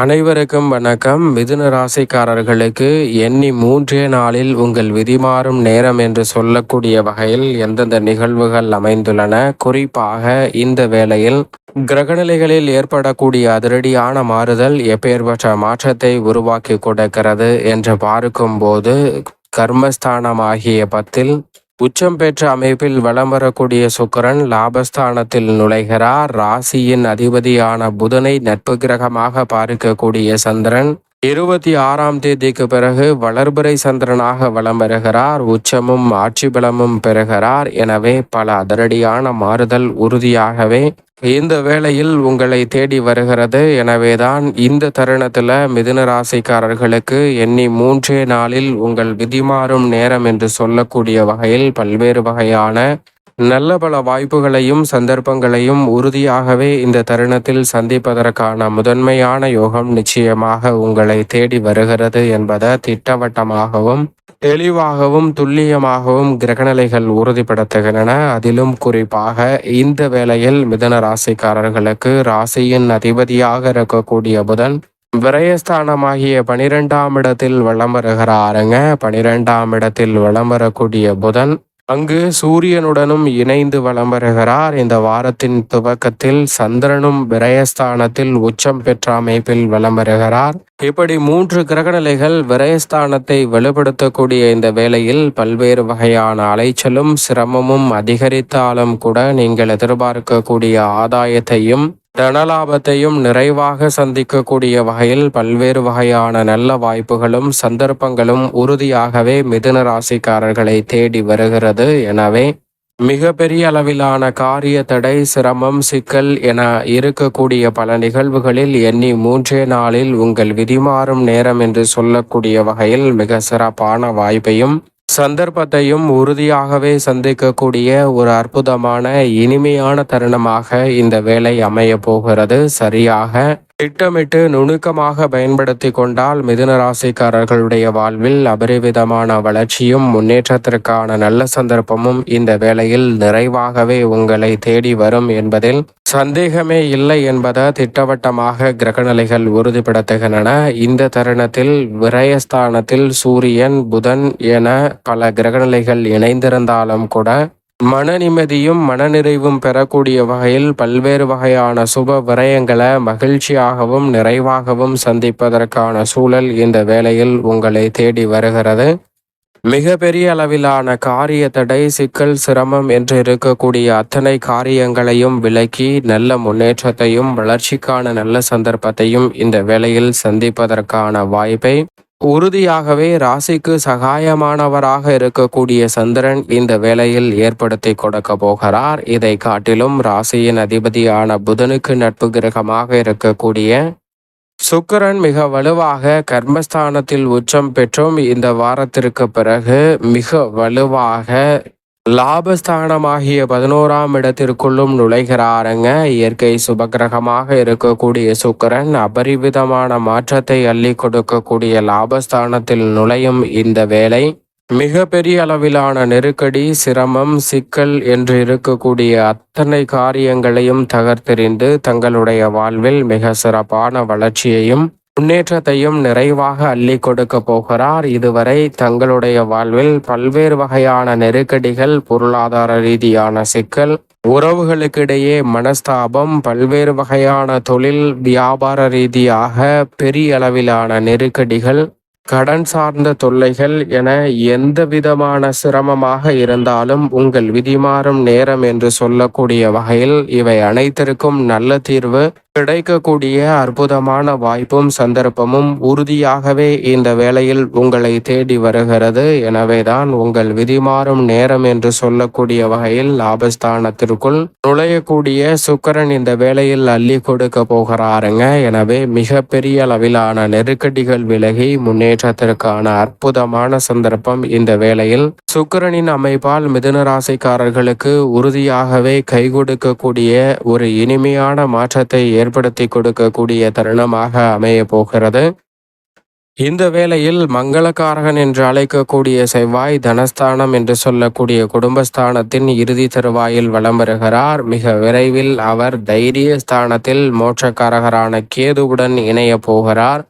அனைவருக்கும் வணக்கம். மிதுன ராசிக்காரர்களுக்கு எண்ணி மூன்றே நாளில் உங்கள் விதிமாறும் நேரம் என்று சொல்லக்கூடிய வகையில் எந்தெந்த நிகழ்வுகள் அமைந்துள்ளன? குறிப்பாக இந்த வேளையில் கிரகநிலைகளில் ஏற்படக்கூடிய அதிரடியான மாறுதல் எப்பேற்பட்ட மாற்றத்தை உருவாக்கி கொடுக்கிறது என்று பார்க்கும்போது கர்மஸ்தானமாகிய பத்தில் உச்சம் பெற்ற அமைப்பில் வலம் வரக்கூடிய சுக்கரன் லாபஸ்தானத்தில் நுழைகிறார். ராசியின் அதிபதியான புதனை நட்பு கிரகமாக பார்க்கக்கூடிய சந்திரன் இருபத்தி ஆறாம் தேதிக்கு பிறகு வளர்பிறை சந்திரனாக வலம் பெறுகிறார் உச்சமும் ஆட்சி பலமும் பெறுகிறார். எனவே பல அதிரடியான மாறுதல் உறுதியாகவே இந்த வேளையில் உங்களை தேடி வருகிறது. எனவேதான் இந்த தருணத்தில் மிதுன ராசிக்காரர்களுக்கு எண்ணி மூன்றே நாளில் உங்கள் விதிமாறும் நேரம் என்று சொல்லக்கூடிய வகையில் பல்வேறு வகையான நல்ல பல வாய்ப்புகளையும் சந்தர்ப்பங்களையும் உறுதியாகவே இந்த தருணத்தில் சந்திப்பதற்கான முதன்மையான யோகம் நிச்சயமாக உங்களை தேடி வருகிறது என்பதை திட்டவட்டமாகவும் தெளிவாகவும் துல்லியமாகவும் கிரகநிலைகள் உறுதிப்படுத்துகின்றன. அதிலும் குறிப்பாக இந்த வேளையில் மிதன ராசிக்காரர்களுக்கு ராசியின் அதிபதியாக இருக்கக்கூடிய புதன் விரயஸ்தானமாகிய பனிரெண்டாம் இடத்தில் வளம் வருகிறாருங்க. பனிரெண்டாம் இடத்தில் வளம் வரக்கூடிய புதன் அங்கு சூரியனுடனும் இணைந்து வலம் வருகிறார் இந்த வாரத்தின் துவக்கத்தில் சந்திரனும் விரயஸ்தானத்தில் உச்சம் பெற்ற அமைப்பில் வலம் வருகிறார் இப்படி மூன்று கிரகநிலைகள் விரயஸ்தானத்தை வலுப்படுத்தக்கூடிய இந்த வேளையில் பல்வேறு வகையான அலைச்சலும் சிரமமும் அதிகரித்தாலும் கூட நீங்கள் எதிர்பார்க்கக்கூடிய ஆதாயத்தையும் தனலாபத்தையும் நிறைவாக சந்திக்கக்கூடிய வகையில் பல்வேறு வகையான நல்ல வாய்ப்புகளும் சந்தர்ப்பங்களும் உறுதியாகவே மிதுன ராசிக்காரர்களை தேடி வருகிறது. எனவே மிக பெரிய அளவிலான காரிய தடை சிரமம் சிக்கல் என இருக்கக்கூடிய பல நிகழ்வுகளில் எண்ணி மூன்றே நாளில் உங்கள் விதிமாறும் நேரம் என்று சொல்லக்கூடிய வகையில் மிக சிறப்பான வாய்ப்பையும் சந்தர்ப்பத்தையும் உறுதியாகவே சந்திக்கக்கூடிய ஒரு அற்புதமான இனிமையான தருணமாக இந்த வேலை அமைய போகிறது. சரியாக திட்டமிட்டு நுணுக்கமாக பயன்படுத்தி கொண்டால் மிதுன ராசிக்காரர்களுடைய வாழ்வில் அபரிவிதமான வளர்ச்சியும் முன்னேற்றத்திற்கான நல்ல சந்தர்ப்பமும் இந்த வேளையில் நிறைவாகவே உங்களை தேடி வரும் என்பதில் சந்தேகமே இல்லை என்பதை திட்டவட்டமாக கிரகநிலைகள் உறுதிப்படுத்துகின்றன. இந்த தருணத்தில் விரயஸ்தானத்தில் சூரியன் புதன் என பல கிரகநிலைகள் இணைந்திருந்தாலும் கூட மன நிம்மதியும் மனநிறைவும் பெறக்கூடிய வகையில் பல்வேறு வகையான சுப விரயங்களை மகிழ்ச்சியாகவும் நிறைவாகவும் சந்திப்பதற்கான சூழல் இந்த வேளையில் உங்களை தேடி வருகிறது. மிக பெரிய அளவிலான காரிய தடை சிக்கல் சிரமம் என்று இருக்கக்கூடிய அத்தனை காரியங்களையும் விலக்கி நல்ல முன்னேற்றத்தையும் வளர்ச்சிக்கான நல்ல சந்தர்ப்பத்தையும் இந்த வேளையில் சந்திப்பதற்கான வாய்ப்பை உறுதியாகவே ராசிக்கு சகாயமானவராக இருக்கக்கூடிய சந்திரன் இந்த வேளையில் ஏற்படுத்தி கொடுக்க போகிறார். இதை காட்டிலும் ராசியின் அதிபதியான புதனுக்கு நட்பு கிரகமாக இருக்கக்கூடிய சுக்கரன் மிக வலுவாக கர்மஸ்தானத்தில் உச்சம் பெற்றும் இந்த வாரத்திற்கு பிறகு மிக வலுவாக லாபஸ்தானமாகிய பதினோராம் இடத்திற்குள்ளும் நுழைகிறாருங்க. இயற்கை சுபகிரகமாக இருக்கக்கூடிய சுக்கரன் அபரிவிதமான மாற்றத்தை அள்ளி கொடுக்கக்கூடிய லாபஸ்தானத்தில் நுழையும் இந்த வேலை மிக பெரிய அளவிலான நெருக்கடி சிரமம் சிக்கல் என்று இருக்கக்கூடிய அத்தனை காரியங்களையும் தகர்த்தெறிந்து தங்களுடைய வாழ்வில் மிக சிறப்பான வளர்ச்சியையும் முன்னேற்றத்தையும் நிறைவாக அள்ளி கொடுக்க போகிறார். இதுவரை தங்களுடைய வாழ்வில் பல்வேறு வகையான நெருக்கடிகள் பொருளாதார ரீதியான சிக்கல் உறவுகளுக்கிடையே மனஸ்தாபம் பல்வேறு வகையான தொழில் வியாபார ரீதியாக பெரிய அளவிலான நெருக்கடிகள் கடன் சார்ந்த தொல்லைகள் என எந்த விதமான சிரமமாக இருந்தாலும் உங்கள் விதிமாறும் நேரம் என்று சொல்லக்கூடிய வகையில் இவை அனைத்திற்கும் நல்ல தீர்வு. கிடைக்கக்கூடிய அற்புதமான வாய்ப்பும் சந்தர்ப்பமும் உறுதியாகவே இந்த வேளையில் உங்களை தேடி வருகிறது. எனவேதான் உங்கள் விதிமாறும் நேரம் என்று சொல்லக்கூடிய வகையில் லாபஸ்தானத்திற்குள் நுழையக்கூடிய சுக்கரன் இந்த வேளையில் அள்ளி கொடுக்க போகிறாருங்க. எனவே மிக பெரிய அளவிலான நெருக்கடிகள் விலகி முன்னேற்றத்திற்கான அற்புதமான சந்தர்ப்பம் இந்த வேளையில் சுக்கரனின் அமைப்பால் மிதுன ராசிக்காரர்களுக்கு உறுதியாகவே கை கொடுக்கக்கூடிய ஒரு இனிமையான மாற்றத்தை ஏற்படுத்தி கொடுக்கக்கூடிய தருணமாக அமைய போகிறது. இந்த வேளையில் மங்களக்காரகன் என்று அழைக்கக்கூடிய செவ்வாய் தனஸ்தானம் என்று சொல்லக்கூடிய குடும்பஸ்தானத்தின் இறுதி தருவாயில் வலம் வருகிறார். மிக விரைவில் அவர் தைரிய ஸ்தானத்தில் மோட்சக்காரகரான கேதுவுடன் இணைய போகிறார்.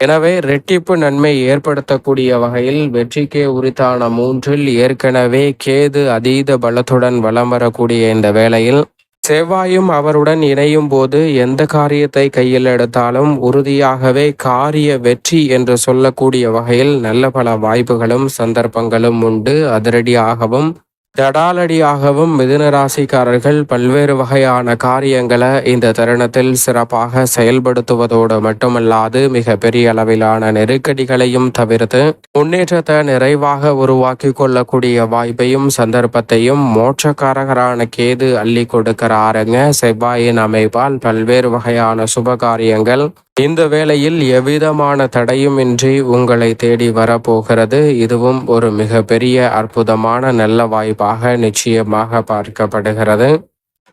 எனவே ரெட்டிப்பு நன்மை ஏற்படுத்தக்கூடிய வகையில் வெற்றிக்கே உரித்தான மூன்றில் ஏற்கனவே கேது அதீத பலத்துடன் வலம் வரக்கூடிய இந்த வேளையில் செவ்வாயும் அவருடன் இணையும் போது எந்த காரியத்தை கையில் எடுத்தாலும் உறுதியாகவே காரிய வெற்றி என்று சொல்லக்கூடிய வகையில் நல்ல பல வாய்ப்புகளும் சந்தர்ப்பங்களும் உண்டு. அதிரடியாகவும் தடாலடியாகவும் மிதுன ராசிக்காரர்கள் பல்வேறு வகையான காரியங்களை இந்த தருணத்தில் சிறப்பாக செயல்படுத்துவதோடு மட்டுமல்லாது மிக பெரிய அளவிலான நெருக்கடிகளையும் தவிர்த்து முன்னேற்றத்தை நிறைவாக உருவாக்கி கொள்ளக்கூடிய வாய்ப்பையும் சந்தர்ப்பத்தையும் மோட்சக்காரகரான கேது அள்ளி கொடுக்கிறாருங்க. செவ்வாயின் அமைப்பால் பல்வேறு வகையான சுப காரியங்கள் இந்த வேளையில் எவ்விதமான தடையுமின்றி உங்களை தேடி வரப்போகிறது? இதுவும் ஒரு மிகப்பெரிய அற்புதமான நல்ல வாய்ப்பாக நிச்சயமாக பார்க்கப்படுகிறது.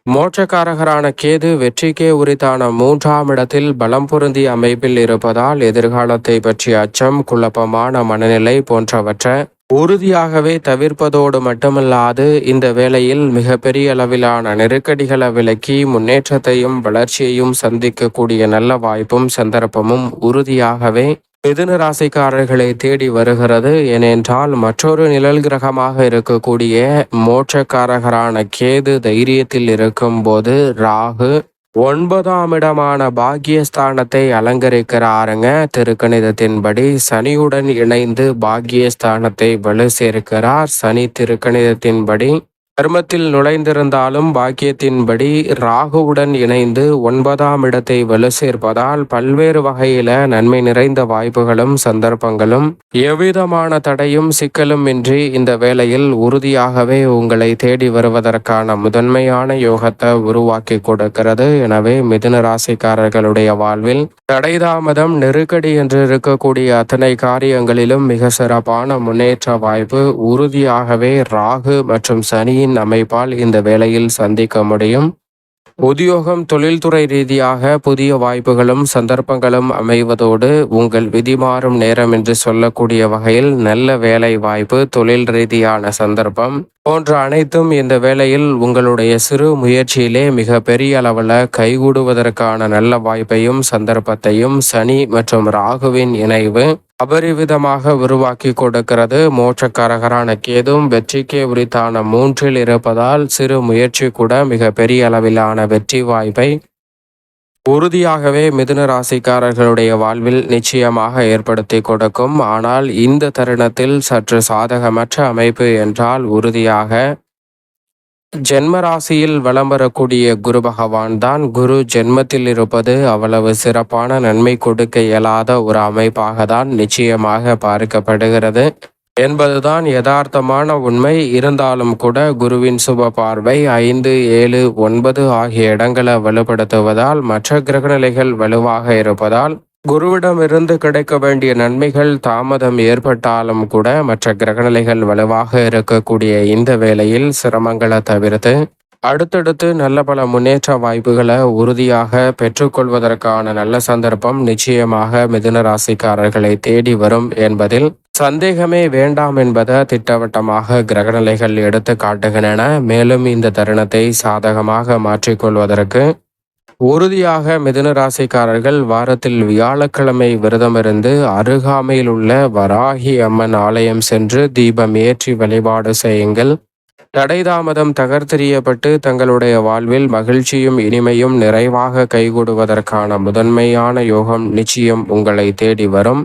மோட்சக்காரகரான கேது வெற்றிக்கே உரித்தான மூன்றாம் இடத்தில் பலம் பொருந்திய அமைப்பில் இருப்பதால் எதிர்காலத்தை பற்றிய அச்சம் குழப்பமான மனநிலை போன்றவற்றை உறுதியாகவே தவிர்ப்பதோடு மட்டுமல்லாது இந்த வேளையில் மிகப்பெரிய அளவிலான நெருக்கடிகளை விலக்கி முன்னேற்றத்தையும் வளர்ச்சியையும் சந்திக்கக்கூடிய நல்ல வாய்ப்பும் சந்தர்ப்பமும் உறுதியாகவே மிதுன ராசிக்காரர்களை தேடி வருகிறது. ஏனென்றால் மற்றொரு நிழல் கிரகமாக இருக்கக்கூடிய மோட்சக்காரகரான கேது தைரியத்தில் இருக்கும் போது ராகு ஒன்பதாம் இடமான பாக்கியஸ்தானத்தை அலங்கரிக்கிறாருங்க. திருக்கணிதத்தின்படி சனியுடன் இணைந்து பாக்கியஸ்தானத்தை வலு சேர்க்கிறார் சனி திருக்கணிதத்தின்படி கர்மத்தில் நுழைந்திருந்தாலும் பாக்கியத்தின்படி ராகுவுடன் இணைந்து ஒன்பதாம் இடத்தை வலு சேர்ப்பதால் பல்வேறு வகையில நன்மை நிறைந்த வாய்ப்புகளும் சந்தர்ப்பங்களும் எவ்விதமான தடையும் சிக்கலும் இன்றி இந்த வேளையில் உறுதியாகவே உங்களை தேடி வருவதற்கான முதன்மையான யோகத்தை உருவாக்கி கொடுக்கிறது. எனவே மிதுன ராசிக்காரர்களுடைய வாழ்வில் தடைதாமதம் நெருக்கடி என்று இருக்கக்கூடிய அத்தனை காரியங்களிலும் மிக சிறப்பான முன்னேற்ற வாய்ப்பு. உறுதியாகவே ராகு மற்றும் சனியின் சனியின் அமைப்பால் இந்த வேலையில் சந்திக்க முடியும். உத்தியோகம் தொழில்துறை ரீதியாக புதிய வாய்ப்புகளும் சந்தர்ப்பங்களும் அமைவதோடு உங்கள் விதி மாறும் நேரம் என்று சொல்லக்கூடிய வகையில் நல்ல வேலை வாய்ப்பு தொழில் ரீதியான சந்தர்ப்பம் போன்ற அனைத்தும் இந்த வேளையில் உங்களுடைய சிறு முயற்சியிலே மிக பெரிய அளவில் கைகூடுவதற்கான நல்ல வாய்ப்பையும் சந்தர்ப்பத்தையும் சனி மற்றும் ராகுவின் இணைவு அபரிவிதமாக உருவாக்கி கொடுக்கிறது. மோட்சக்காரகரான கேதும் வெற்றிக்கே உரித்தான மூன்றில் இருப்பதால் சிறு முயற்சி கூட மிக பெரிய அளவிலான வெற்றி வாய்ப்பை உறுதியாகவே மிதுன ராசிக்காரர்களுடைய வாழ்வில் நிச்சயமாக ஏற்படுத்தி கொடுக்கும். ஆனால் இந்த தருணத்தில் சற்று சாதகமற்ற அமைப்பு என்றால் உறுதியாக ஜென்ம ராசியில் வலம் வரக்கூடிய குரு பகவான் தான். குரு ஜென்மத்தில் இருப்பது அவ்வளவு சிறப்பான நன்மை கொடுக்க இயலாத ஒரு அமைப்பாக தான் நிச்சயமாக பார்க்கப்படுகிறது. என்பதுதான் யதார்த்தமான உண்மை. இருந்தாலும் கூட குருவின் சுப பார்வை ஐந்து ஏழு ஒன்பது ஆகிய இடங்களை வலுப்படுத்துவதால் மற்ற கிரகநிலைகள் வலுவாக இருப்பதால் குருவிடமிருந்து கிடைக்க வேண்டிய நன்மைகள் தாமதம் ஏற்பட்டாலும் கூட மற்ற கிரகநிலைகள் வலுவாக இருக்கக்கூடிய இந்த வேளையில் சிரமங்களை தவிர்த்து அடுத்தடுத்து நல்ல பல முன்னேற்ற வாய்ப்புகளை உறுதியாக பெற்றுக்கொள்வதற்கான நல்ல சந்தர்ப்பம் நிச்சயமாக மிதுன ராசிக்காரர்களை தேடி வரும் என்பதில் சந்தேகமே வேண்டாம் என்பதை திட்டவட்டமாக கிரகநிலைகள் எடுத்து காட்டுகின்றன. மேலும் இந்த தருணத்தை சாதகமாக மாற்றிக்கொள்வதற்கு உறுதியாக மிதுன ராசிக்காரர்கள் வாரத்தில் வியாழக்கிழமை விரதமிருந்து அருகாமையில் உள்ள வராகி அம்மன் ஆலயம் சென்று தீபம் ஏற்றி வழிபாடு செய்யுங்கள். தடைதாமதம் தகர்த்தெறியப்பட்டு தங்களுடைய வாழ்வில் மகிழ்ச்சியும் இனிமையும் நிறைவாக கைகூடுவதற்கான முதன்மையான யோகம் நிச்சயம் உங்களை தேடி வரும்.